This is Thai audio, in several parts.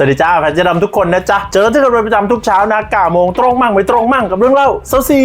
สวัสดีจ้าแฟนเจะดำทุกคนนะจ๊ะ เจอที่เราเป็นประจำทุกเช้านะ9โมงตรงมั่งไม่ตรงมั่งกับเรื่องเล่าเซาซี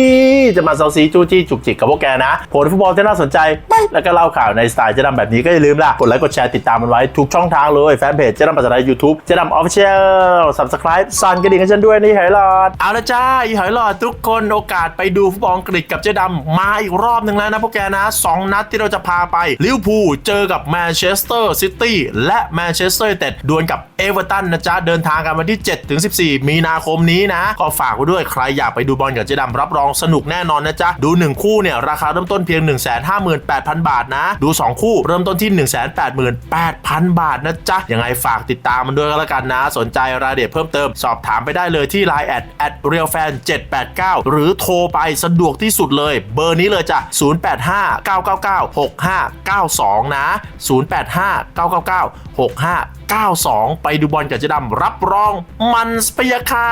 จะมาเซาซีจู้จี้จุกจิกกับพวกแกนะผลฟุตบอลที่น่าสนใจไม่แล้วก็เล่าข่าวในสไตล์เจะดำแบบนี้ก็อย่าลืมล่ะ กดไลค์กดแชร์ติดตามมันไว้ทุกช่องทางเลยแฟนเพจเจะดำภาษาไทยยูทูบเจะดำออฟฟิเชียลสับสไครป์สั่นกระดิ่งให้ฉันด้วยนี่หอยหลอด เอาละจ้าอีหอยหลอดทุกคนโอกาสไปดูฟุตบอลอังกฤษกับเจ๊ดำมาอีกรอบหนึ่งแล้วนะพวกแกนะสองนัดที่เราจะพาไปลิเวอร์พูลเจอกับแมนเชสเตอร์ซิตี้และแมนเชสเตอร์ยูไนเต็ดดวลกับเอเวอร์ตันนะจ๊ะเดินทางกันวันที่ 7 ถึง 14 มีนาคมนี้นะ ก็ฝากไว้ด้วยใครอยากไปดูบอลกับเจ๊ดำรับรองสนุกแน่นอนนะจ๊ะ ดู 1 คู่เนี่ย ราคาเริ่มต้นเพียง 158,000 บาทนะ ดู 2 คู่เริ่มต้นที่ 188,000 บาทนะจ๊ะ ยังไงฝากติดตามมันด้วยก็แล้วกันนะ สนใจรายละเอียดเพิ่มเติมสอบถามไปได้เลยที่ Line แอดแอดเรียลแฟน789 หรือโทรไปสะดวกที่สุดเลย เบอร์นี้เลยจ้ะ 085 999 6592 นะ 085 999 9-2 ไปดูบอลกับเจ๊ดำรับรองมันสเปียค่ะ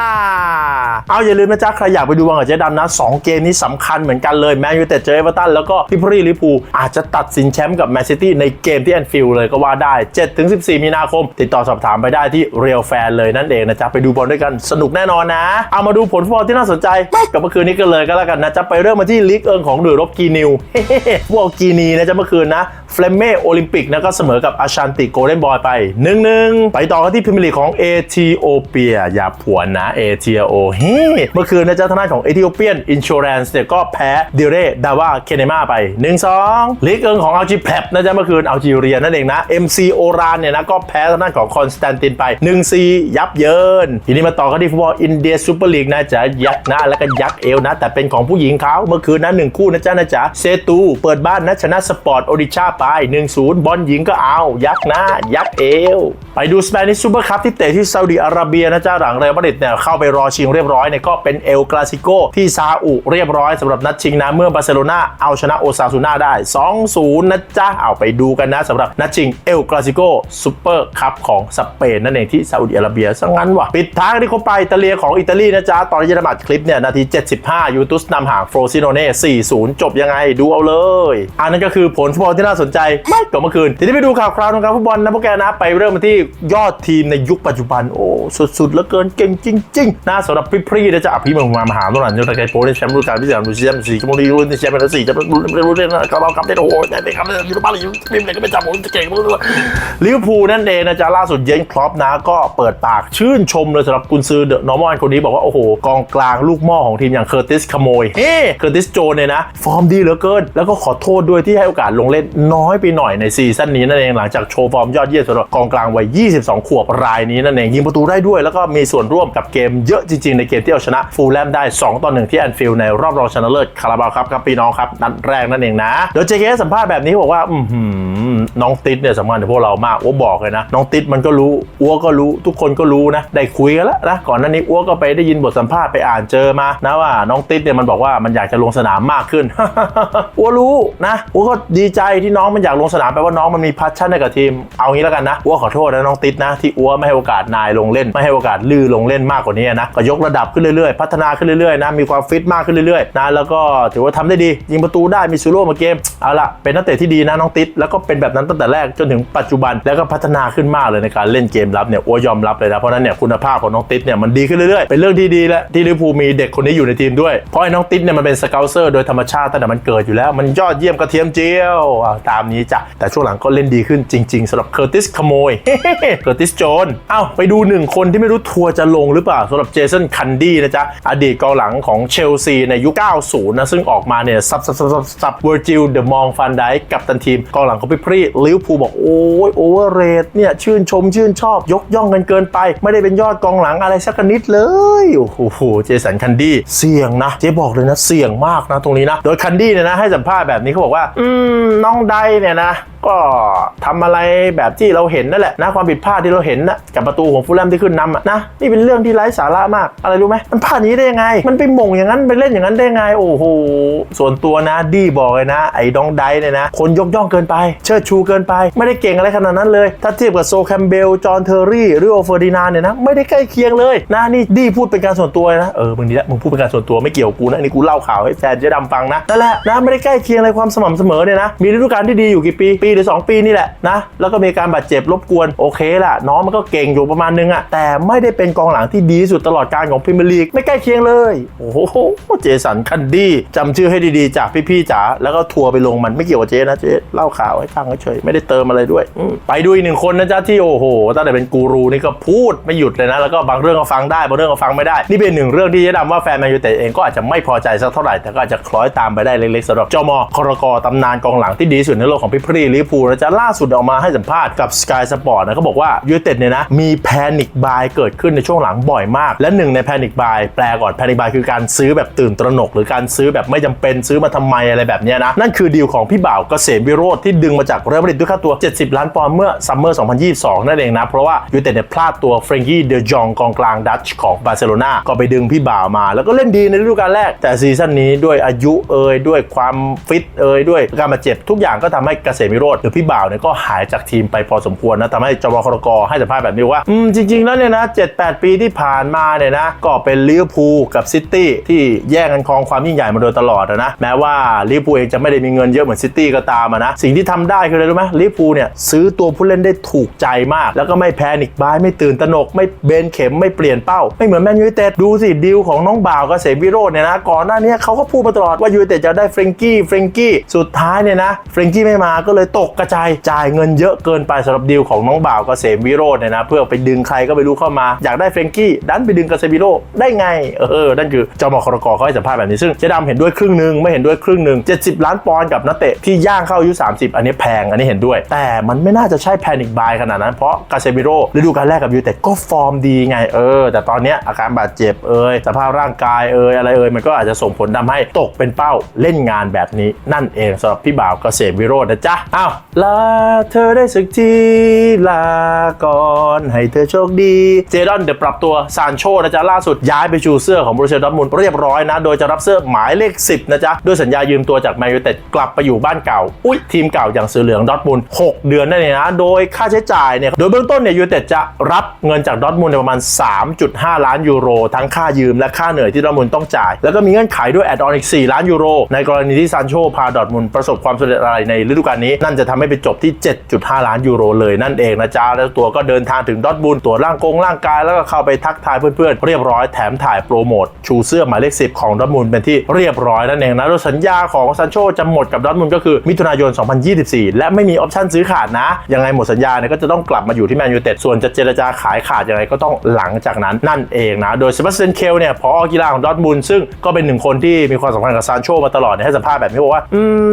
เอาอย่าลืมนะจ๊ะ ใครอยากไปดูบอลกับเจ๊ดำนะ 2 เกมนี้สำคัญเหมือนกันเลยแมนยูเต็ดเจอเอเวอร์ตันแล้วก็พี่พรีลิพูอาจจะตัดสินแชมป์กับแมนซิตี้ในเกมที่แอนฟิลด์เลยก็ว่าได้ 7-14 มีนาคม ติดต่อสอบถามไปได้ที่เรียลแฟนเลยนั่นเองนะจ๊ะ ไปดูบอลด้วยกันสนุกแน่นอนนะ เอามาดูผลฟุตบอลที่น่าสนใจกับเมื่อคืนนี้กันเลยก็แล้วกันนะจ๊ะไปเริ่มมาที่ลีกเอิงของหน่ยรบกีนิวพวกกีนีนะจ๊ะเมื่อคืนนะเฟลเม่โอลิมปิกนะก็เสมอกับอาชันติโกลเด้นบอยไป1-1ไปต่อกันที่พรีเมียร์ลีของเอธิโอเปียอย่าผวนนะเอธิโอเฮ้เมื่อคืนนะเจ๊ะทางด้านของเอธิโอเปียนอินชัวแรนซ์เนี่ยก็แพ้ดิเรดาวาเคเนมาไป 1-2ลีกเอิงของอัลจีแพลบนะจ๊ะเมื่อคืนอัลจีเรียนั่นเองนะ MC โอรานเนี่ยนะก็แพ้ทางด้านของคอนสแตนตินไป 1-4 ยับเยิน ทีนี้มาต่อกันที่ฟุตบอลอินเดียซูเปอร์ลีกนะจ๊ะยักษ์หน้าแล้วก็ยักษ์เอวนะ แต่เป็นของผู้หญิงเขาเมื่อคืนนะหนึ่งคู่นะจ๊ะนะจ๊ะเซตูเปิดบ้านนะชนะสปอร์ตโอดิชาไป 1-0 บอลหญิงก็เอา ยักษ์หน้ายักษ์เอวไปดูสเปนิชซูเปอร์คัพที่เตะที่ซาอุดิอาระเบียนะจ๊ะหลังเรอัลมาดริดเนี่ยเข้าไปรอชิงเรียบร้อยเนี่ยก็เป็นเอลคลาสิโกที่ซาอุเรียบร้อยสำหรับนัดชิงนะเมื่อบาร์เซโลนาเอาชนะโอซาซูนาได้ 2-0 นะจ๊ะเอาไปดูกันนะสำหรับนัดชิงเอลคลาสิโกซูเปอร์คัพของสเปนนั่นเองที่ซาอุดิอาระเบียซะงั้นวะปิดท้ายที่เขาไปอิตาเลียของอิตาลีนะจ๊ะตอนที่จะมาอัดคลิปเนี่ยนาที 75 ยูตุสนำห่างโฟรซิโนเน่4-0 จบยังไงดูเอาเลย อันนั้นก็คือผลฟุตบอลที่น่าสนใจไม่จบเมื่อคืนทีนี้ไปดูข่าวคราวของการฟุตบอลนะพวกแกนะไปเริ่มที่ยอดทีมในยุคปัจจุบัน โอ้สุดๆเหลือเกินเก่งจริงๆนะสำหรับพี่พรีนะจ๊ะอภิมงมามหาตุลันยุทธไกรโปรได้แชมป์ฤดูกาลที่สามดูแชมป์สี่กมลีรุ่นแชมป์เป็นสี่จะรุ่นรุ่นเล่นนะก็เรากลับได้โอ้โหแต่ครับยู่บ้านอยู่ทีมไหนก็ไม่จำผมจะเก่งลิเวอร์พูลนั่นเองนะจ๊ะล่าสุดเย็นครอปนะก็เปิดปากชื่นชมเลยสำหรับกุนซือเดอะนอร์มอนคนนี้บอกว่าโอ้โหกองกลางลูกหม้อของทีมอย่างเคอร์ติสขโมยเฮ้เคอร์ติสโจนเนี่ยนะฟอร์มดีเหลือเกิน แล้วก็ขอโทษด้วยที่ให้โอกาสลงเล่นน้อยไปหน่อยในซีซั่นนี้นั่นเองหลังจากโชว์ฟอร์มยอดเยี่ยมสำหรับกองกลางวัย 22 ขวบรายนี้นั่นเองยิงประตูได้ด้วย แล้วก็มีส่วนร่วมกับเกมเยอะจริง ๆ ในเกมที่เอาชนะฟูลแลมได้ 2 ต่อ 1 ที่แอนฟิลด์ในรอบรองชนะเลิศคาราบาวครับครับพี่น้องครับนัดแรกนั่นเองนะโดยเจเกสัมภาษณ์แบบนี้บอกว่าอือหือน้องติดเนี่ยสำคัญกับพวกเรามากอ้วบอกเลยนะ น้องติดมันก็รู้อ้วก็รู้ทุกคนก็รู้นะได้คุยกันแล้วนะก่อนหน้านี้อ้วก็ไปได้ยินบทสัมภาษณ์ไปอ่านเจอมานะว่าน้องติดเนี่ยมันบอกว่ามันอยากจะลงสนามมากขึ้นอ้วรู้นะอ้วก็ดีใจที่น้องมันอยากลงสนามแปลว่าน้องมันมีพัชชั่นให้กับทีมเอางี้แล้วกันนะอ้วขอโทษนะน้องติดนะที่อ้วไม่ให้โอกาสนายลงเล่น ไม่ให้โอกาสลือลงเล่นมากกว่านี้นะก็ยกระดับขึ้นเรื่อยๆ พัฒนาขึ้นเรื่อยๆนะมีความฟิตมากขึ้นเรื่อยๆนะแล้วก็ถือว่าทำได้ดี ยิงประตูได้มีซูโร่มาเกมเอาละเป็นนักเตะที่ดีนะน้องติดแล้วก็เป็นแบบนั้นตั้งแต่แรกจนถึงปัจจุบันแล้วก็พัฒนาขึ้นมากเลยในการเล่นเกมรับเนี่ยอ้วยอมรับเลยนะเพราะนั้นเนี่ยคุณภาพของน้องติดเนี่ยมันดีขึ้นเรื่อยๆเป็นเรื่องที่ดีและที่ลิเวอร์พูลมีเด็กคนนี้อยู่ในทีมด้วยเพราะไอ้น้องติดเนี่ยมันเป็นสเกลเซอร์โดยธรรมชาติตั้งแต่มันเกิดอยู่แล้ว มันยอดเยี่ยมกระเทียมเจียวตามนี้จ้ะแต่ช่วงหลังก็เล่นดีขึ้นจริง ๆสำหรับเคอร์ติสขโมยเคอร์ติสโจนเอ้าไปดูหนึ่งคนที่ไม่รู้ทัวร์จะลงหรือเปล่าสำหรับเจสันคันดี้นะจ๊ะ อดีตกองหลังของเชลซีในยุค 90 นะ ซึ่งออกมาเนี่ยซับซับซับซับซับเวอร์จิลเดอะมองฟันไดกับตันทีมกองหลังของพี่พรีลิวพูบอกโอ้ยโอเวอร์เรทเนี่ย ชื่นชมชื่นชอบยกย่องกันเกินไป ไม่ได้เป็นยอดกองหลังอะไรสักนิดเลย โอ้โหเจสันคันดี้เสี่ยงนะเจ๊บอกเลยนะเสี่ยงมากนะตรงนี้นะโดยคันดี้เนี่ยนะให้สัมภาษณ์แบบนี้เขาบอกว่า อืมน้องไดเนี่ยนะก็ทำอะไรแบบที่เราเห็นนั่นแหละนะความผิดพลาดที่เราเห็นนะกับประตูของฟูลแลมที่ขึ้นนำอะนะนี่เป็นเรื่องที่ไร้สาระมาก อะไรรู้ไหมมันพลาดอย่างนี้ได้ยังไง มันไปหม่งอย่างนั้นไปเล่นอย่างนั้นได้ไงโอ้โหส่วนตัวนะดี้บอกเลยนะ ไอ้ดองไดเนี่ยนะ คนยกย่องเกินไป เชิดชูเกินไป ไม่ได้เก่งอะไรขนาดนั้นเลย ถ้าเทียบกับโซแคมเบลจอห์นเทอร์รี่หรือโอเฟอร์ดินานเนี่ยนะไม่ได้ใกล้เคียงเลยนะนี่ดี้พูดเป็นการส่วนตัวนะเออมึงดีละมึงพูดเป็นการส่วนตัวไม่เกี่ยวกูนะอันนี่กูเล่าข่าวให้แฟนเจ๊ดำฟังนะนั่นแหละนะไม่ได้ใกล้เคียงอะไรความสม่ำเสมอเนี่ยนะมีฤดูกาลที่ดีอยู่กี่ปีปีหรือสองปีนี่แหละนะแล้วก็มีการบาดเจ็บรบกวนโอเคแหละน้องมันก็เก่งอยู่ประมาณนึงอะแต่ไม่ได้เป็นกองหลังที่ดีสุดตลอดการของพรีเมียร์ลีกไม่ใกล้เคียงเลย โอ้โหเจสันคันดี้จำชื่อให้ดีๆจากพี่ๆจ๋าแล้วก็ทัวร์ไปลงมันไม่เกี่ยวกับเจนะเจเล่าข่าวให้ฟังเฉยๆไม่ได้เติมอะไรด้วย ไปดูอีกหนึ่งคนนะจ๊ะที่โอ้โหตั้งแต่เป็นกูรูนี่ก็พูดไม่หยุดเลยนะแล้วก็บางเรื่องก็ฟังได้บางเรื่องก็ฟังไม่ได้ นี่เป็นหนึ่งเรื่องที่เจ๊ดำว่าแฟนแมนยูเต็ดเองก็อาจจะไม่พอใจสักเท่าไหร่แต่ก็อาจจะคล้อยตามไปได้เล็กๆสำหรับจอมครกตำนานกองหลังที่ดีสุดในโลกของพี่พรีลิเวอร์พูนะจ๊ะล่าสุดออกมาให้สัมภาษณ์กับ Sky Sport นะเขาบอกว่ายูเต็ดเนี่ยนะมีแพนิคบายเกิดขึ้นในช่วงหลังบ่อยมาก และหนึ่งในแพนิคบายแปลก่อนแพนิคบายคือการซื้อแบบตื่นตระหนก หรือการซื้อแบบไม่จำเป็นซื้อมาทำไมอะไรแบบเนี้ยนะนั่นคือดีลของพี่บ่าวเกษมวิโรธที่ดึงมาจากเรอัลมาดริดด้วยค่าตัว 70 ล้านปอนด์เมื่อซัมเมอร์ 2022 นั่นเองนะ เพราะว่ายูไนเต็ดเนี่ยพลาดตัวเฟรนกี้เดจองกองกลางดัตช์ของบาร์เซโลนาก็ไปดึงพี่บ่าวมา แล้วก็เล่นดีในฤดูกาลแรก แต่ซีซั่นนี้ด้วยอายุเอ่ยด้วยความฟิตเอ่ยด้วยการบาดเจ็บทุกอย่างก็ทำให้เกษมวิโรธหรือพี่บ่าวเนี่ยก็หายจากทีมไปพอสมควรนะทำให้จมครกให้สัมภาษณ์แบบนี้ว่าอืมจริง ๆ แล้วเนี่ยนะ7-8 ปีที่ผ่านมาเนี่ยนะก็เป็นลิเวอร์พูลกับซิตี้ที่แย่งกันครองความยิ่งใหญ่มาโดยตลอดนะแม้ว่าลิเวอร์พูลเองจะไม่ได้มีเงินเยอะเหมือนซิตี้ก็ตามนะสิ่งที่ทำได้คืออะไรรู้ไหมลิเวอร์พูลเนี่ยซื้อตัวผู้เล่นได้ถูกใจมาก แล้วก็ไม่แพนิกบายไม่ตื่นตระหนกไม่เบนเข็มไม่เปลี่ยนเป้า ไม่เหมือนแมนยูไนเต็ดดูสิดีลของน้องบ่าวกับเสมวิโรจน์เนี่ยนะก่อนหน้านี้เขาก็พูดมาตลอดว่ายูไนเต็ดจะได้เฟรนกี้เฟรนกี้สุดท้ายเนี่ยนะเฟรนกี้ไม่มาก็เลยตกกระจายจ่ายเงินเยอะเกินไปสำหรับดีลของน้องบ่าวกับเสมวิโรจน์เนี่ยนะเพื่อไปดึงใครก็ไม่รู้เข้ามา อยากได้เฟรนกี้ดันไปดึงกาเซมิโร่ได้ไงเออนั่นคือเจอมอครกเขาให้สัมภาษณ์แบบนี้ซึ่งเจ๊ดำเห็นด้วยครึ่งหนึ่งไม่เห็นด้วยครึ่งหนึ่ง70 ล้านปอนด์กับนักเตะที่ย่างเข้าอายุ 30 อันนี้แพงอันนี้เห็นด้วย แต่มันไม่น่าจะใช่แพนิคบายขนาดนั้นเพราะกาเซมิโร่ฤดูกาลแรกกับยูเต็ดก็ฟอร์มดีไงเออ แต่ตอนนี้อาการบาดเจ็บเอยสภาพร่างกายเอยอะไรเอยมันก็อาจจะส่งผลทำให้ตกเป็นเป้าเล่นงานแบบนี้นั่นเองสำหรับพี่บ่าวเกษมวิโรจน์นะจ๊ะอ้าวลาเธอได้สักทีลาก่อนให้เธอโชคดี เจดอนเดี๋ยวปรับตัวซานโชนะจ๊ะล่าสุดย้ายไปชูเสื้อของบรูเซลดอทมุนเรียบร้อยนะ โดยจะรับเสื้อหมายเลข 10 นะจ๊ะ ด้วยสัญญายืมตัวจากแมนยูเต็ดกลับไปอยู่บ้านเก่า อุ้ยทีมเก่าอย่างเสือเหลืองดอทมุน6เดือนนั่นเองนะ โดยค่าใช้จ่ายเนี่ย โดยเบื้องต้นเนี่ยยูเต็ดจะรับเงินจากดอทมุนด์ในประมาณ 3.5 ล้านยูโร ทั้งค่ายืมและค่าเหนื่อยที่ดอทมุนต้องจ่าย แล้วก็มีเงื่อนไขด้วยแอดออนอีก 4 ล้านยูโร ในกรณีที่ซานโชพาดอทมุนประสบความสำเร็จอะไรในฤดูกาลนี้ นั่นจะทำให้ไปจบที่ 7.5 ล้านยูโรเลยนั่นเองนะจ๊ะแล้วตัวก็เดินทางถึงดอทมุนด์ตัวร่างกงร่างกายแล้วก็เข้าไปทักทายเพื่อนๆเรียบร้อยแถมถ่ายโปรโมทชูเสื้อหมายเลข10ของดอทมุนด์เป็นที่เรียบร้อยนั่นเองนะโดยสัญญาของซานโชจะหมดกับดอทมุนด์ก็คือมิถุนายน 2024 และไม่มีออปชั่นซื้อขาดนะ ยังไงหมดสัญญาเนี่ยก็จะต้องกลับมาอยู่ที่แมนยูเต็ดส่วนจะเจรจาขายขาดยังไงก็ต้องหลังจากนั้นนั่นเองนะโดยเซบาสเตียนเคลเนี่ยพอกีฬาของดอทมุนด์ซึ่งก็เป็นหนึ่งคนที่มีความสัมพันธ์กับซานโชมาตลอดเนี่ยให้สัมภาษณ์แบบนี้บอกว่า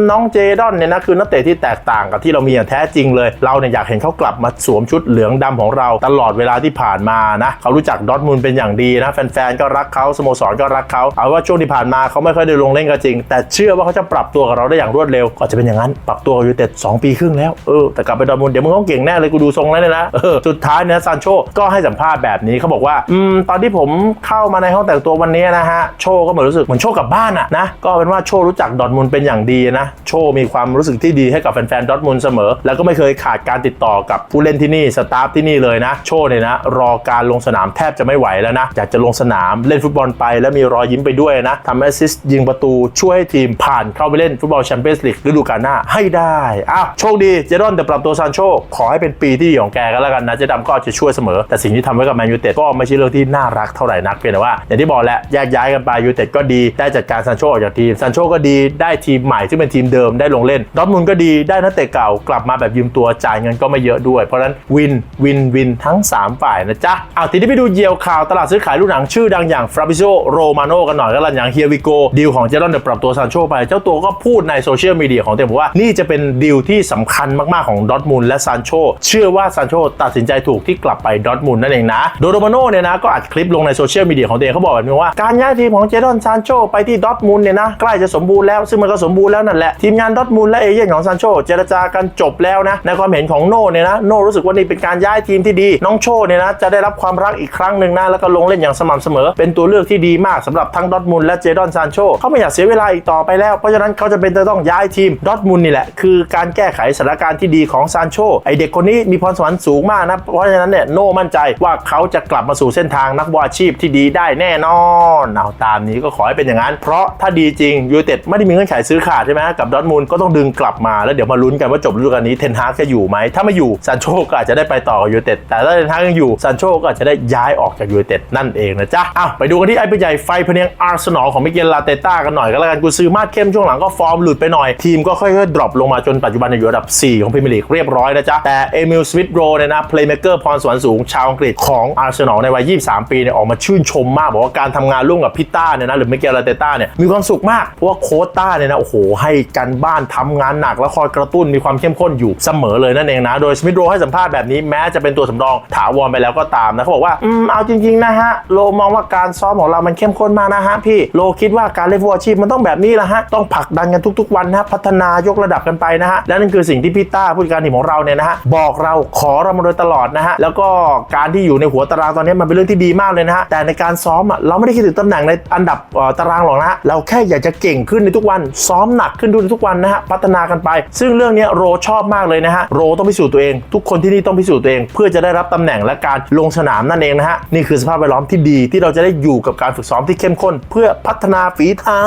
น้องเจดอนเนี่ยนะคือนักเตะที่แตกต่างกับที่เรามีอย่างแท้จริงเลยเราเนี่ยอยากเห็นเขากลับมาสวมชุดเหลืองดำของเราตลอดเวลาที่ผ่านมานะเขารู้จักดอทมุนด์เป็นอย่างดีนะ แฟนๆก็รักเขาสโมสรก็รักเขาเอาว่าช่วงที่ผ่านมาเขาไม่ค่อยได้ลงเล่นก็จริง แต่เชื่อว่าเขาจะปรับตัวกับเราได้อย่างรวดเร็วก็จะเป็นอย่างนั้นปรับตัวกับยูไนเต็ด2ปีครึ่งแล้วเออแต่กลับไปดอทมุนด์เดี๋ยวมึงต้องเก่งแน่เลยกูดูทรงแล้วเนี่ยนะเออสุดท้ายเนี่ยซานโชก็ให้สัมภาษณ์แบบนี้เขาบอกว่าอืมตอนที่ผมเข้ามาในห้องแต่งตัววันนี้นะฮะโชก็เหมือนรู้สึกเหมือนโชกลับบ้านอะนะก็เป็นว่าโชรู้จักดอทมุนด์เป็นอย่างดีนะโชมีความรู้สึกที่ดีให้กับแฟนๆดอทมุนด์เสมอ แล้วก็ไม่เคยขาดการติดต่อกับผูเล่นที่นี่สตาฟที่นี่เลยนะโชเนี่ยนะรอการลงสนามแทบจะไม่ไหวแล้วนะอยากจะลงสนามเล่นฟุตบอลไป แล้วมีรอยยิ้มไปด้วยนะทำแอสซิสต์ยิงประตูช่วยให้ทีมผ่านเข้าไปเล่นฟุตบอลแชมเปี้ยนส์ลีกฤดูกาลหน้าให้ได้อ้าวโชคดีเจดอนแต่ปรับตัวซานโชขอให้เป็นปีที่ดีของแกก็แล้วกันนะเจดำก็จะช่วยเสมอ แต่สิ่งที่ทำไว้กับแมนยูเต็ดก็ไม่ใช่เรื่องที่น่ารักเท่าไหร่นักเพียงแต่ว่าอย่างที่บอกแหละแยกย้ายกันไปยูเต็ดก็ดีได้จัดการซานโชออกจากทีมซานโชก็ดีได้ทีมใหม่ที่เป็นทีมเดิมได้ลงเล่นดอทมุนก็ดีได้นักเตะเก่ากลับมาแบบยืมตัวจ่ายเงินก็ไม่เยอะด้วยเพราะนั้นวินวินวินทั้ง 3 ฝ่ายนะจ๊ะเอาทีนี้ไปดูเยียวข่าวตลาดซื้อขายลูกหนังชื่อดังอย่างฟราบิโซโรมาโนกันหน่อยก็แล้วอย่างเฮียวิโกดีลของเจดอนเดปรับตัวซานโชไป เจ้าตัวก็พูดในโซเชียลมีเดียของตัวเองบอกว่านี่จะเป็นดีลที่สำคัญมากๆของดอทมุนด์และซานโชเชื่อว่าซานโชตัดสินใจถูกที่กลับไปดอทมุนด์นั่นเองนะโดโรมาโนเนี่ยนะก็อัดคลิปลงในโซเชียลมีเดียของตัวเองเขาบอกแบบนี้ว่าการย้ายทีมของเจดอนซานโชไปที่ดอทมุนด์เนี่ยนะใกล้จะสมบูรณ์แล้วซึ่งมันก็สมบูรณ์แล้วนั่นแหละทีมงานดอทมุนด์และเอเย่นของซานโชเจรจากันจบแล้วนะในความเห็นของโน่เนี่ยนะโน่รู้สึกว่านี่เป็นการย้ายทีมที่ดี น้องโชเนี่ยนะจะได้รับความรักอีกครั้งหนึ่งนะแล้วก็ลงเล่นอย่างสม่ำเสมอ เป็นตัวเลือกที่ดีมากสำหรับทั้งดอทมุนและเจดอนซานโชเขาไม่อยากเสียเวลาอีกต่อไปแล้วเพราะฉะนั้นเขาจะเป็นจะต้องย้ายทีมดอทมุนนี่แหละคือการแก้ไขสถานการณ์ที่ดีของซานโชไอเด็กคนนี้มีพรสวรรค์สูงมากนะเพราะฉะนั้นเนี่ยโน่มั่นใจว่าเขาจะกลับมาสู่เส้นทางนักบอลอาชีพที่ดีได้แน่นอนเอาตามนี้ก็ขอให้เป็นอย่างนั้น เพราะถ้าดีจริงยูเต็ดไม่ได้มีเงื่อนไขซื้อขาดใช่ไหมกับดอทมุนก็ต้องดึงกลับมาแล้วเดี๋ยวมาลุ้นกันว่าจบฤดูกาลนี้เทนฮากจะอยู่ไหมถ้าไม่อยู่ซานโชก็อาจจะได้ไปต่อกับยูเต็ดแต่ถ้าเดนฮากยังอยู่ซานโชก็อาจจะได้ย้ายออกจากยูเต็ดนั่นเองนะจ๊ะอ้าวไปดูกันที่ไอ้ปืนใหญ่ไฟพเนียงอาร์เซนอลของมิเกลลาเตต้ากันหน่อยก็แล้วกันกูซื้อมาดเข้มช่วงหลังก็ฟอร์มหลุดไปหน่อยทีมก็ค่อยๆดรอปลงมาจนปัจจุบันอยู่อันดับ 4 ของพรีเมียร์ลีกเรียบร้อยนะจ๊ะแต่เอมิลสมิธโรเนี่ยนะเพลย์เมเกอร์พรสวรรค์สูงชาวอังกฤษของอาร์เซนอลในวัย 23 ปีเนี่ยออกมาชื่นชมมากบอกว่าการทำงานร่วมกับพิต้าเนี่ยนะหรือมิเกลลาเตต้าเนี่ยมีความสุขมากเพราะว่าโค้ชต้าเนี่ยนะโอ้โหให้กันบ้านทำงานหนักแล้วคอยกระตุ้นมีความเข้มข้นอยู่เสมอเลยนั่นเองนะโดยสมิธโรให้สัมภาษณ์แบบนี้แม้จะเป็นตัวสำรองถาวรไปแล้วก็ตามนะเขาบอกว่าอืมเอาจริงๆนะฮะโลมองว่าการซ้อมของเรามันเข้มข้นมากนะฮะพี่โลคิดว่าการเล่นฟุตบอลอาชีพมันต้องแบบนี้แหละฮะต้องผลักดันกันทุก ๆ วันนะพัฒนายกระดับกันไปนะฮะและนั่นคือสิ่งที่พี่ต้าผู้จัดการทีมของเราเนี่ยนะฮะบอกเราขอเรามาโดยตลอดนะฮะแล้วก็การที่อยู่ในหัวตารางตอนนี้มันเป็นเรื่องที่ดีมากเลยนะฮะแต่ในการซ้อมอะเราไม่ได้คิดถึงตำแหน่งในอันดับตารางหรอกนะฮะเราแค่อยากจะเก่งขึ้นในทุกวัน ซ้อมหนักขึ้นทุกวันนะฮะพัฒนากันไป ซึ่งเรื่องนี้โรชอบมากเลยนะฮะโรต้องพิสูจน์ตัวเองทุกคนที่นี่ต้องพิสูจน์ตัวเอง เพื่อจะได้รับตำแหน่งและการลงสนามนั่นเองนะฮะนี่คือสภาพแวดล้อมที่ดีที่เราจะได้อยู่กับการฝึกซ้อมที่เข้มข้น เพื่อพัฒนาฝีเท้า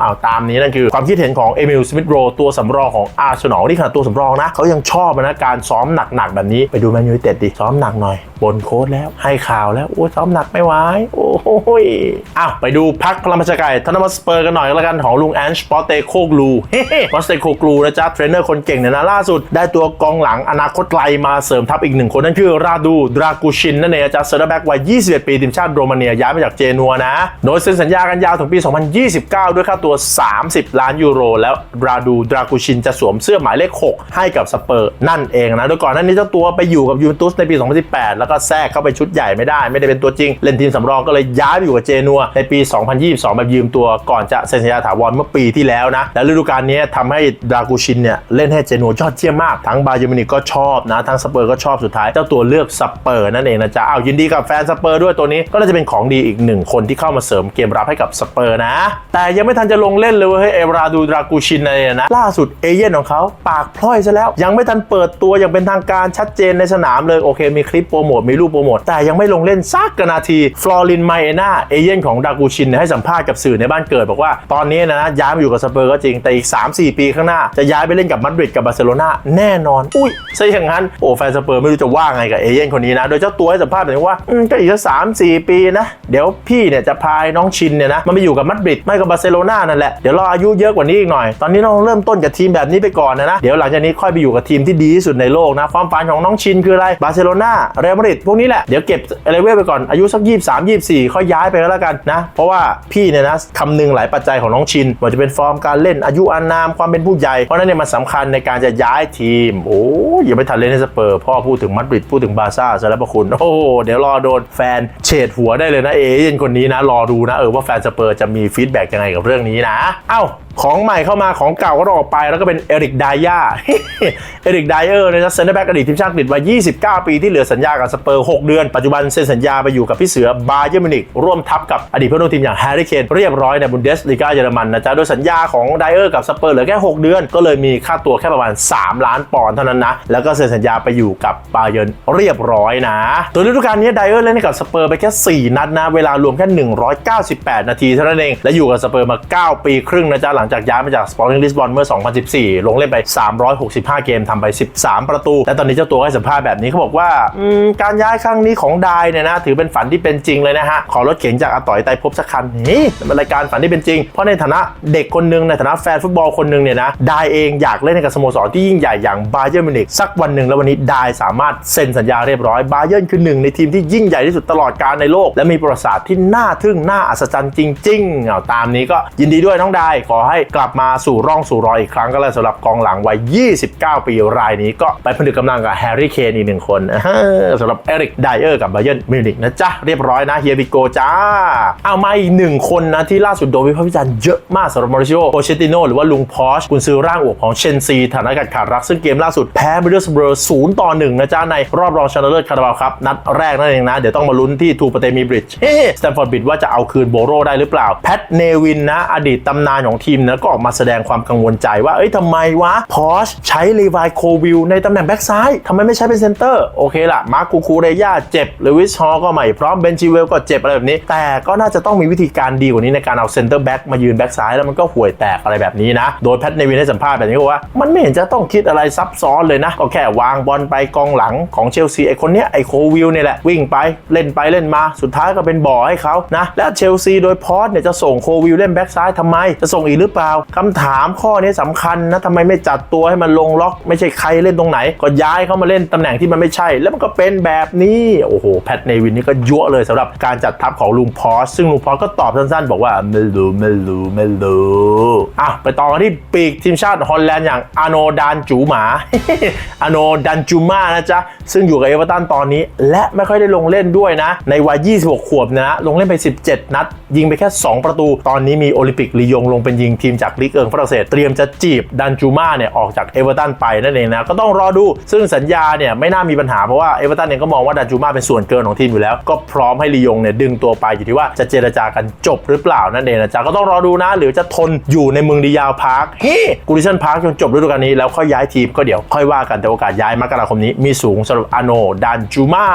อ้าวตามนี้นั่นคือ ความคิดเห็นของเอมิลสมิธโรตัวสำรองของอาร์เซนอลนี่ขนาดตัวสำรองนะเขายังชอบนะการซ้อมหนักๆแบบนี้ไปดูแมนยูไนเต็ดดิซ้อมหนักหน่อย บนโค้ดแล้วให้ข่าวแล้วโอ้ซ้อมหนักไม่ไหวโอ้ยอ้าวไปดูพักพลังประชาไก่ทนมัสสเปอร์กันหน่อยก็แล้วกันของลุงแอนช์ปอเตโคกลูเฮ้ปอเตโคกลูนะจ๊ะเทรนเนอร์คนเก่งเนี่ยนะล่าสุด ได้ตัวกองหลังอนาคตไกลมาเสริมทัพอีกหนึ่งคนนั่นคือราดูดรากูชินนั่นเองนะจ๊ะเซอร์แบ็กวัย 21 ปีทีมชาติโรมาเนียย้ายมาจากเจนัวนะ โดยเซ็นสัญญากันยาวถึงปี 2029 ด้วยค่าตัว 30 ล้านยูโร แล้วราดูดรากูชินจะสวมเสื้อหมายเลข 6 ให้กับสเปอร์นั่นเองนะโดยก่อนหน้านี้เจ้าตัวไปอยู่กับยูเวนตุสในปี 2018 แล้วก็แทรกเข้าไปชุดใหญ่ไม่ได้ ไม่ได้เป็นตัวจริง เล่นทีมสำรองก็เลยย้ายไปอยู่กับเจนัวในปี 2022 แบบยืมตัวก่อนจะเซ็นสัญญาถาวรเมื่อปีที่แล้วนะ และฤดูกาลนี้ทำให้ดากูชินเนี่ยเล่นให้เจนัวยอดเยี่ยมมาก ทั้งบาเยอร์มินิกก็ชอบนะ ทั้งสเปอร์ก็ชอบสุดท้าย เจ้าตัวเลือกสเปอร์นั่นเองนะจ๊ะเอายินดีกับแฟนสเปอร์ด้วยตัวนี้ก็น่าจะเป็นของดีอีกหนึ่งคนที่เข้ามาเสริมเกมรับให้กับสเปอร์นะ แต่ยังไม่ทันจะลงเล่นเลยเว้ยเฮ้ยเอราดูดรากูชินอะไรเนี่ยนะล่าสุดเอเย่นของเขาปากพล่อยซะแล้ว ยังไม่ทันเปิดตัวอย่างเป็นทางการชัดเจนในสนามเลยโอเค มีคลิปโปรโมทมีรูปโปรโมทแต่ยังไม่ลงเล่นสักกนาทีฟลอรินไมเอนาเอเย่นของดากูชินให้สัมภาษณ์กับสื่อในบ้านเกิดบอกว่าตอนนี้นะย้ายมาอยู่กับสเปอร์ก็จริงแต่อีก 3-4 ปีข้างหน้า จะย้ายไปเล่นกับมาดริดกับบาร์เซโลนาแน่นอน อุ้ยซะอย่างนั้นโอ้แฟนสเปอร์ไม่รู้จะว่าไงกับเอเย่นคนนี้นะโดยเจ้าตัวให้สัมภาษณ์บอกว่าอืมก็อีกสักสามสี่ปีนะเดี๋ยวพี่เนี่ยจะพายน้องชินเนี่ยนะมันไปอยู่กับมาดริดไม่กับบาร์เซโลนานั่นแหละเดี๋ยวรออายุเยอะกว่านี้อีกหน่อย ตอนนี้เราเริ่มต้นกับทีมแบบนี้ไปก่อนนะนะเดี๋ยวหลังจากนี้ค่อยไปอยู่กับทีมที่ดีที่สุดในโลกนะความฝันของน้องชินคืออะไรบาร์เซโลนาเรอัลมริดพวกนี้แหละ เดี๋ยวเก็บเลเวลไปก่อนอายุสักยี่สามยี่สี่ค่อยย้ายไปก็แล้วกันนะ เพราะว่าพี่เนี่ยนะคำนึงหลายปัจจัยของน้องชินว่าจะเป็นฟอร์มการเล่นอายุอานามความเป็นผู้ใหญ่เพราะนั้นเนี่ยมันสำคัญในการจะย้ายทีม โอ้ยอย่าไปทันเล่นในสเปอร์พ่อพูดถึงมาดริดพูดถึงบาซ่าซะแล้วประคุณ โอ้เดี๋ยวรอโดนแฟนเฉดหัวได้เลยนะเอเย่นคนนี้นะรอดูนะเออว่าแฟนสเปอร์จะมีฟีดแบ็กยังไงกับเรื่องนี้นะเอ้าของใหม่เข้ามาของเก่าก็ต้องออกไปแล้วก็เป็นเอริกไดย่าเอริกไดเออร์นะเซนเตอร์แบ็กอดีตทีมชาติอังกฤษวัย29 ปีที่เหลือสัญญากับสเปอร์ 6 เดือน ปัจจุบันเซ็นสัญญาไปอยู่กับพี่เสือบาเยอร์มินิกร่วมทัพกับอดีตเพื่อนร่วมทีมอย่างแฮร์รี่เคนเรียบร้อยในบุนเดสลีกาเยอรมันนะจ๊ะโดยสัญญาของไดเออร์กับสเปอร์เหลือแค่ 6 เดือน ก็เลยมีค่าตัวแค่ประมาณ 3 ล้านปอนด์เท่านั้นนะ แล้วก็เซ็นสัญญาไปอยู่กับบาเยิร์นเรียบร้อยนะตัวฤดูกาลนี้ไดเออร์เล่นกับสเปอร์ไปแค่ 4 นัดนะ เวลารวมแค่ 198 นาทีเท่านั้นเอง และอยู่กับสเปอร์มา 9 ปีครึ่งนะจ๊ะหลังจากย้ายมาจากสปอร์ติ้งลิสบอนเมื่อ 2014 ลงเล่นไป 365 เกมทำไป 13 ประตู และตอนนี้เจ้าตัวให้สัมภาษณ์แบบนี้เขาบอกว่าอืมการย้ายครั้งนี้ของไดเนี่ยนะถือเป็นฝันที่เป็นจริงเลยนะฮะขอรถเก๋งจากอาต่อยไตรภพสักคันนี่เป็นรายการฝันที่เป็นจริง เพราะในฐานะเด็กคนหนึ่งในฐานะแฟนฟุตบอลคนหนึ่งเนี่ยนะไดเองอยากเล่นให้กับสโมสรที่ยิ่งใหญ่อย่างบาเยิร์นมิวนิกสักวันหนึ่งแล้ววันนี้ไดสามารถเซ็นสัญญาเรียบร้อยบาเยิร์นคือหนึ่งในทีมที่ยิ่งใหญ่ที่สุดตลอดกาลในโลก และมีประวัติศาสตร์ที่น่าทึ่งน่าอัศจรรย์จริงๆเอาตามนี้ก็ยินดีด้วยน้องไดขอให้กลับมาสู่ร่องสู่รอยอีกครั้งก็แล้วสำหรับกองหลังวัย 29 ปีรายนี้ก็ไปผนึกกำลังกับแฮร์รี่เคนอีกหนึ่งคนสำหรับเอริกไดเออร์กับบเยิร์นมิวนิกนะจ๊ะ เรียบร้อยนะเฮียบิโกจ้า เอามาอีกหนึ่งคนนะ ที่ล่าสุดโดนวิพากษ์วิจารณ์เยอะมากสำหรับมาริโอโปเชติโนหรือว่าลุงพอชกุนซือร่างอวบของเชนซีฐานะกัดขาดรักซึ่งเกมล่าสุดแพ้มิดเดิลสเบอร์ศูนย์ต่อหนึ่งนะจ๊ะ ในรอบรองชนะเลิศคาราบาวครับ นัดแรกนั่นเองนะ เดี๋ยวต้องมาลุ้นที่ทูปเตมีบริดจ์สแตมฟอร์ดบิดว่าจะเอาคืนโบโรได้หรือเปล่าแพทเนวินนะอดีตตำนานของทีมนะก็ออกมาแสดงความกังวลใจว่าเอ้ยทำไมวะพอชใช้ลีวายโควิลในตำแหน่งแบ็กซ้ายทำไมไม่ใช้เป็นเซนเตอร์โอเคละมาร์คคูคูเรย่าเจ็บเลวิสฮอก็ไม่พร้อมเบนจิเวลก็เจ็บอะไรแบบนี้ แต่ก็น่าจะต้องมีวิธีการดีกว่านี้ในการเอาเซนเตอร์แบ็กมายืนแบ็กซ้ายแล้วมันก็ห่วยแตกอะไรแบบนี้นะ โดยแพทเนวินให้สัมภาษณ์แบบนี้ว่า มันไม่เห็นจะต้องคิดอะไรซับซ้อนเลยนะ ก็แค่วางบอลไปกองหลังของเชลซีไอคนเนี้ยไอโควิลเนี่ยแหละวิ่งไปเล่นไปเล่นมาสุดท้ายก็เป็นบ่อให้เขานะและเชลซีโดยพอสเนี่ยจะส่งโควิลเล่นแบ็กซ้ายทำไม จะส่งอีกหรือเปล่าคำถามข้อนี้สำคัญนะทำไมไม่จัดตัวให้มันลงล็อก ไม่ใช่ใครเล่นตรงไหน ก็ย้ายเขามาเล่นตำแหน่งที่มันไม่ใช่ แล้วมันก็เป็นแบบแบบนี้โอ้โหแพทเนวินนี่ก็ยั่วเลยสำหรับการจัดทัพของลุงพอสซึ่งลุงพอสก็ตอบสั้นๆ บอกว่าไม่รู้ไม่รู้ไม่รู้อะไปต่อกันที่ปีกทีมชาติฮอลแลนด์อย่างอาโนดานจูหมาอาโนดันจูมานะจ๊ะซึ่งอยู่กับเอเวอร์ตันตอนนี้ และไม่ค่อยได้ลงเล่นด้วยนะ ในวัย 26 ขวบนะ ลงเล่นไป 17 นัด ยิงไปแค่ 2 ประตู ตอนนี้มีโอลิมปิกลียงลงเป็นยิงทีมจากลีกเอิงฝรั่งเศสเตรียมจะจีบดันจูมาเนี่ยออกจากเอเวอร์ตันไปนั่นเองนะก็ต้องรอดูซึ่งสัญญาเนี่ยไม่น่ามีปัญหาเพราะว่าเอเวอร์ตันเองก็มองว่าดันจูมาเป็นส่วนเกินของทีมอยู่แล้ว ก็พร้อมให้ลียงเนี่ยดึงตัวไปอยู่ที่ว่าจะเจรจากันจบหรือเปล่านั่นเองนะจ๊ะก็ต้องรอดูนะ หรือจะทนอยู่ในเมืองดียาวพาร์คเฮ้กูริชันพาร์คจนจบฤดูกาลนี้แล้วค่อยย้ายทีมก็เดี๋ยวค่อยว่ากันแต่โอกาสย้ายมกราคมนี้มีสูงสำหรับอโนดันจูมา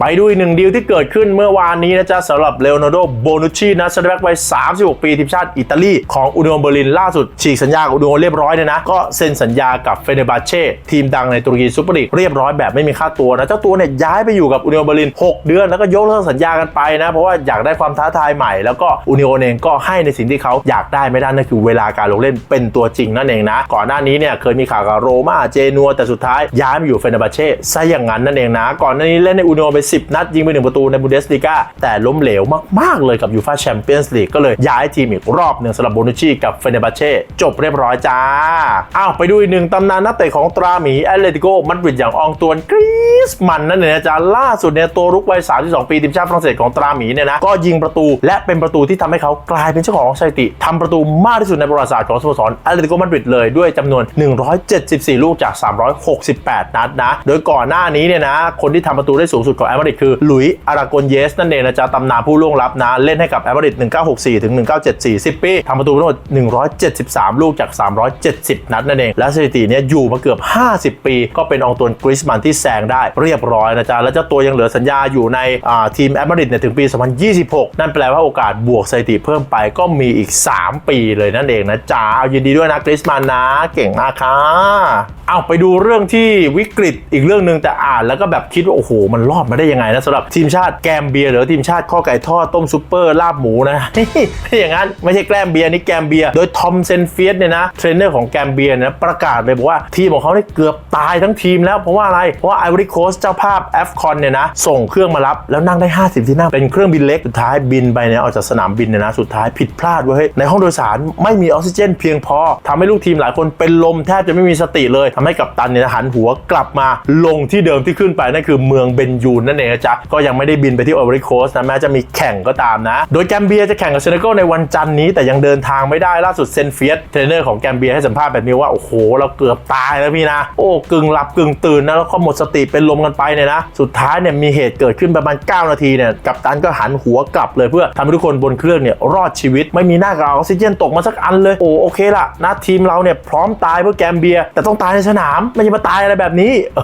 ไปดูอีกหนึ่งดีลที่เกิดขึ้นเมื่อวานนี้นะจ๊ะสำหรับเลโอนาร์โดโบนุชชีนะเซนเตอร์แบ็กวัย36 ปีทีมชาติอิตาลีของอุดมเบอร์ลินล่าสุดฉีกสัญญากับอุดมเรียบร้อยเนี่ยนะก็เซ็นสัญญากับเฟเนบาเช่ทีมดังในตุรกีซูเปอร์ลีกเรียบร้อยแบบไม่มีค่าตัวนะเจ้าตัวเนี่ยย้ายไปอยู่กับอุดมเบอร์ลิน 6 เดือนแล้วก็ยกเลิกสัญญากันไปนะ เพราะว่าอยากได้ความท้าทายใหม่แล้วก็อุนิโอเองก็ให้ในสิ่งที่เขาอยากได้ไม่ได้นั่นคือเวลาการลงเล่นเป็นตัวจริงนั่นเองนะ ก่อนหน้านี้เนี่ยเคยมีข่าวกับโรม่าเจนัวแต่สุดท้ายย้ายมาอยู่เฟเนบาเช่ซะอย่างนั้นนั่นเองนะ ก่อนหน้านี้เล่นในอุนิโอไป 10 นัดยิงไปหนึ่งประตูในบูเดสลิก้าแต่ล้มเหลวมากๆเลยกับยูฟ่าแชมเปี้ยนส์ลีกก็เลยย้ายทีมอีกรอบหนึ่งสำหรับโบนุชีกับเฟเนบาเช่จบเรียบร้อยจ้าอ้าวไปดูอีกหนึ่งตำนานนักเตะของตราหมีแอตเลติโกมาดริดอย่างอองตวนกรีซมันนั่นเองนะจ๊ะล่าสุดเนี่ยตัวรุกวัย 32 ปีทีมชาติฝรั่งเศสของตราหมีเนี่ยนะก็ยิงประตูและเป็นประตูที่ทำให้เขากลายเป็นเจ้าของสถิติทำประตูมากที่สุดในประวัติศาสตร์ของสโมสรอตเลติโกมาดริดเลยด้วยจำนวน 174 ลูกจาก 368 นัดนะ โดยก่อนหน้านี้เนี่ยนะ คนที่ทำประตูได้สูงสุดของแอมาดริดคือหลุยอารากอนเยสนั่นเองนะจ๊ะตำนานผู้ล่วงลับนะ เล่นให้กับแอมาดริด1964 ถึง 1974 10 ปีทำประตูทั้งหมด 173 ลูกจาก 370 นัดนั่นเองและสถิติเนี้ยอยู่มาเกือบ 50 ปี ก็เป็นองตวนกริสมันที่แซงได้เรียบร้อยนะจ๊ะแล้วเจ้าตัวยังเหลือสัญญาอยู่ในทีมแอตมาดริดเนี่ยถึงปี 2026 นั่นแปลว่าโอกาสบวกสถิติเพิ่มไปก็มีอีก 3 ปีเลยนั่นเองนะจ๊ะเอายินดีด้วยนะกริสมันนะเก่งมากค่ะเอาไปดูเรื่องที่วิกฤตอีกเรื่องหนึ่งแต่อ่านแล้วก็แบบคิดว่า โอ้โห มันรอดมาได้ยังไงนะสำหรับทีมชาติแกมเบียหรือทีมชาติข้อไก่ทอดต้มซุปเปอร์ลาบหมูนะไม่อย่างนั้นไม่ใช่แกมเบียนี่แกมเบีย โดยทอมเซนเฟียสเนี่ยนะเทรนเนอร์ของแกมเบียร์นะประกาศเลยบอกว่าทีมของเขาเนี่ยเกือบตายทั้งทีมแล้วเพราะว่าอะไรเพราะว่าไอวอรี่โคสเจ้าภาพแอฟคอนเนี่ยนะส่งเครื่องมารับแล้วนั่งได้ 50 ที่นั่งเป็นเครื่องบินเล็กสุดท้ายบินไปเนี่ยออกจากสนามบินเนี่ยนะสุดท้ายผิดพลาดเว้ยในห้องโดยสารไม่มีออกซิเจน เพียงพอทำให้ลูกทีมหลายคนเป็นลมแทบจะไม่มีสติเลยทำให้กัปตันเนี่ยหันหัวกลับมาลงที่เดิมที่ขึ้นไปนั่นคือเมืองเบนยูนนั่นเองนะจ๊ะก็ยังไม่ได้บินไปที่ไอวอรี่โคสนะแม้จะมีแข่งก็ตามนะ โดยแกมเบียจะแข่งกับเซเนกัลในวันจันนี้แต่ยังเดินทางไม่ได้ล่าสุดเซนเฟียสเทรนเนอร์ของแกมเบียให้สัมภาษณ์แบบนี้ว่าโอ้โหเราเกือบตายแล้วพี่นะ โอ้กึ่งหลับกึ่งตื่นนะแล้วก็หมดสติเป็นลมกันไปเนี่ยนะสุดท้ายเนี่ยมีเหตุเกิดขึ้นประมาณ 9 นาทีเนี่ยกัปตันก็หันหัวกลับเลยเพื่อทำให้ทุกคนบนเครื่องเนี่ยรอดชีวิต ไม่มีหน้ากากออกซิเจนตกมาสักอันเลย โอ้โอเคละนะทีมเราเนี่ยพร้อมตายเพื่อแกมเบีย แต่ต้องตายในสนามไม่ใช่มาตายอะไรแบบนี้เอ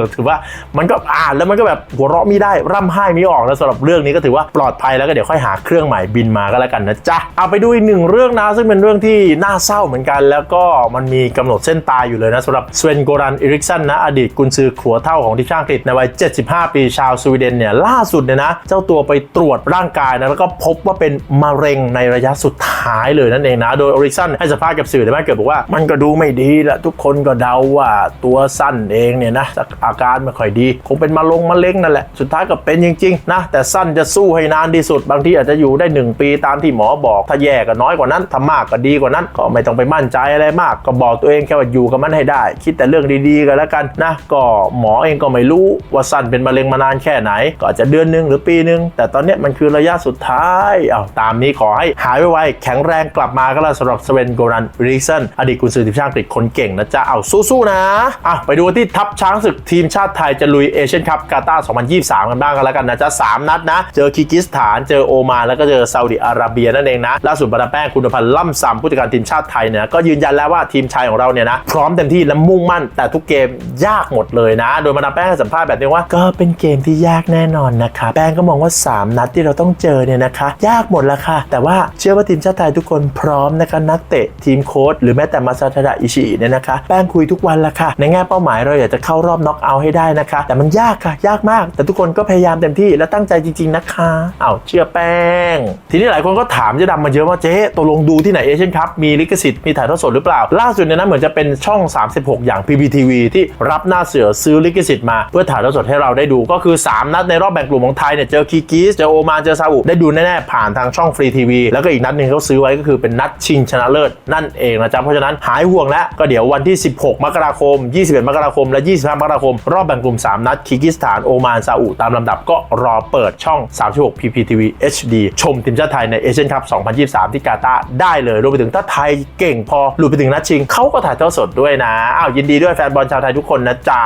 อถือว่ามันก็อ่านแล้วมันก็แบบหัวเราะไม่ได้ร่ำไห้ไม่ออกแล้วสำหรับเรื่องนี้ก็ถือว่าปลอดภัยแล้วก็เดี๋ยวค่อยหาเครื่องใหม่บินมาก็แล้วกันนะจ๊ะเอาไปดูอีกหนึ่งเรื่องนะซึ่งเป็นเรื่องที่น่าเศร้าเหมือนกันแล้วก็มันมีกำหนดเส้นตายอยู่เลยนะสำหรับสเวนโกรันอิริกสันนะอดีตกุนซือขัวเท่าของทีมชาติอังกฤษในวัย75 ปีชาวสวีเดนเนี่ยล่าสุดเนี่ยนะ เจ้าตัวไปตรวจร่างกายนะแล้วก็พบว่าเป็นมะเร็งในระยะสุดท้ายเลยนั่นเองนะ โดยออริสันให้สัมภาษณ์กับสื่อในบ้านเกิดบอกว่า มันก็ดูไม่ดีแหละทุกคนก็เดาว่าตัวสั้นเองเนี่ยนะอาการไม่ค่อยดี คงเป็นมะลงมะเร็งนั่นแหละ สุดท้ายก็เป็นจริงๆนะแต่สั้นจะสู้ให้นานที่สุด บางทีอาจจะอยู่ได้ 1 ปีตามที่หมอบอกถ้าแย่ก็น้อยกว่านั้นถ้ามากก็ดีกว่านั้น ก็ไม่ต้องไปมั่นใจอะไรมาก ก็บอกตัวเองแค่ว่าอยู่กับมันให้ได้ คิดแต่เรื่องดีๆกันแล้วกันนะก็หมอเองก็ไม่รู้ว่าาสั้นเป็นมะเร็งมานานแค่ไหน ก็อาจจะเดือนหนึงหรือปีหนึง แต่ตอนนี้มันคือระยะสุดท้ายเอาตามนี้ขอให้หายไวๆแข็งแรงกลับมาก็แล้วสำหรับสเวนโกรันริกสันอดีตกุนซือทีมชาติอังกฤษคนเก่งนะจ๊ะเอาสู้ๆนะอะไปดูที่ทัพช้างศึกทีมชาติไทยจะลุยเอเชียนคัพกาตาร์2023 กันบ้างกันแล้วกันนะจ๊ะสามนัดนะ เจอคีร์กิสถานเจอโอมานแล้วก็เจอซาอุดิอาระเบียนั่นเองนะล่าสุดบรรดาแป้งคุณพันธ์ล่ำซำผู้จัดการทีมชาติไทยเนี่ยก็ยืนยันแล้วว่าทีมชายของเราเนี่ยนะพร้อมเต็มที่และมุ่งมั่น แต่ทุกเกมยากหมดเลยนะ โดยมาดาแป้งให้สัมภาษณ์แบบนี้ว่า ก็เป็นเกมที่ยากแน่นอนนะคะแป้งก็มองว่า 3 นัดที่เราต้องเจอเนี่ยนะคะ ยากหมดละค่ะ แต่ว่าเชื่อว่าทีมชาติไทยทุกคนพร้อมนะคะนักเตะทีมโค้ชหรือแม้แต่มาซาทาดะอิชิเนี่ยนะคะ แป้งคุยทุกวันละค่ะ ในแง่เป้าหมายเราอยากจะเข้ารอบน็อกเอาท์ให้ได้นะคะ แต่มันยากค่ะ ยากมาก แต่ทุกคนก็พยายามเต็มที่และตั้งใจจริง ๆนะคะเอ้าเชื่อแป้ง ทีนี้หลายคนก็ถามเจ๊ดำมาเยอะว่าเจ๊ตกลงดูที่ไหนเอเชียนคัพมีลิขสิทธิ์มีถ่ายทอดสดหรือเปล่า ล่าสุดเนี่ยนะเหมือนจะเป็นช่อง 36 อย่าง PPTV ที่รับหน้าเสือซื้อลิขสิทธิ์มาเพื่อถ่ายทอดสดให้เราได้ดูก็คือ 3 นัดในรอบแบ่งกลุ่มของไทยเนี่ยเจอคีกีสเจอโอมานเจอซาอุได้ดูแน่ๆผ่านทางช่องฟรีทีวีแล้วก็อีกนัดหนึ่งเขาซื้อไว้ก็คือเป็นนัดชิงชนะเลิศนั่นเองนะจ๊ะเพราะฉะนั้นหายห่วงแล้วก็เดี๋ยววันที่ 16 มกราคม 21 มกราคม และ 25 มกราคม รอบแบ่งกลุ่ม 3 นัดคีกิสถานโอมานซาอุตามลำดับก็รอเปิดช่อง 36 PPTV HD ชมทีมชาติไทยในเอเชียนคัพ 2023 ที่กาตาร์ได้เลยรวมไปถึงถ้าไทยเก่งพอหลุดไปถึงนัดชิงเขาก็ถ่ายทอดสดด้วยนะอ้าวยินดีด้วยแฟนบอลชาวไทยทุกคนนะจ๊ะ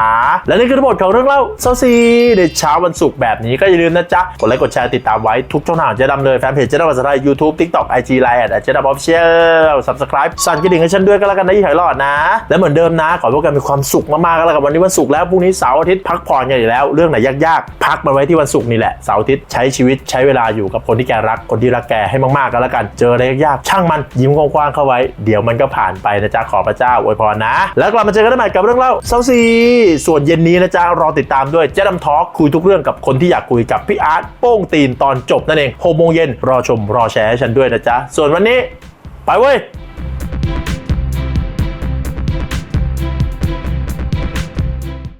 และนี่คือทั้งหมดของเรื่องเล่าซาซีในเช้าวันศุกร์แบบนี้ก็อย่าลืมนะจ๊ะ กดไลค์กดแชร์ติดตามไว้ทุกช่องทางเจ๊ดำเลยแฟนเพจเจ๊ดำภาษาไทย YouTube TikTok IG Line แอดเจ๊ดำออฟเชียล Subscribe สั่นกระดิ่งให้ฉันด้วยก็แล้วกันนะยี่หอยหลอดนะ และเหมือนเดิมนะ ขอพวกกันมีความสุขมากๆก็แล้วกันวันนี้วันศุกร์แล้วพรุ่งนี้เสาร์อาทิตย์พักผ่อนกันอยู่แล้ว เรื่องไหนยากๆ พักมันไว้ที่วันศุกร์นี่แหละเสาร์อาทิตย์ใช้ชีวิตใช้เวลาอยู่กับคนที่แกรักคนที่รักแกให้มากๆก็แล้วกันเจออะไรยากๆช่างมันยิ้มกว้างๆเข้าไว้เดี๋ยวมันก็ผ่านไปนะจ๊ะขอพระเจ้าอวยพรนะ แล้วกลับมาเจอกันใหม่กับเรื่องเล่าเซาซีส่วนเย็นนี้นะจ๊ะรอติดตามามด้วยเจ๊ดำทอล์กคุยทุกเรื่องกับคนที่อยากคุยกับพี่อาร์ตโป้งตีนตอนจบนั่นเองหกโมงเย็นรอชมรอแชร์ให้ฉันด้วยนะจ๊ะส่วนวันนี้ ไปเว้ย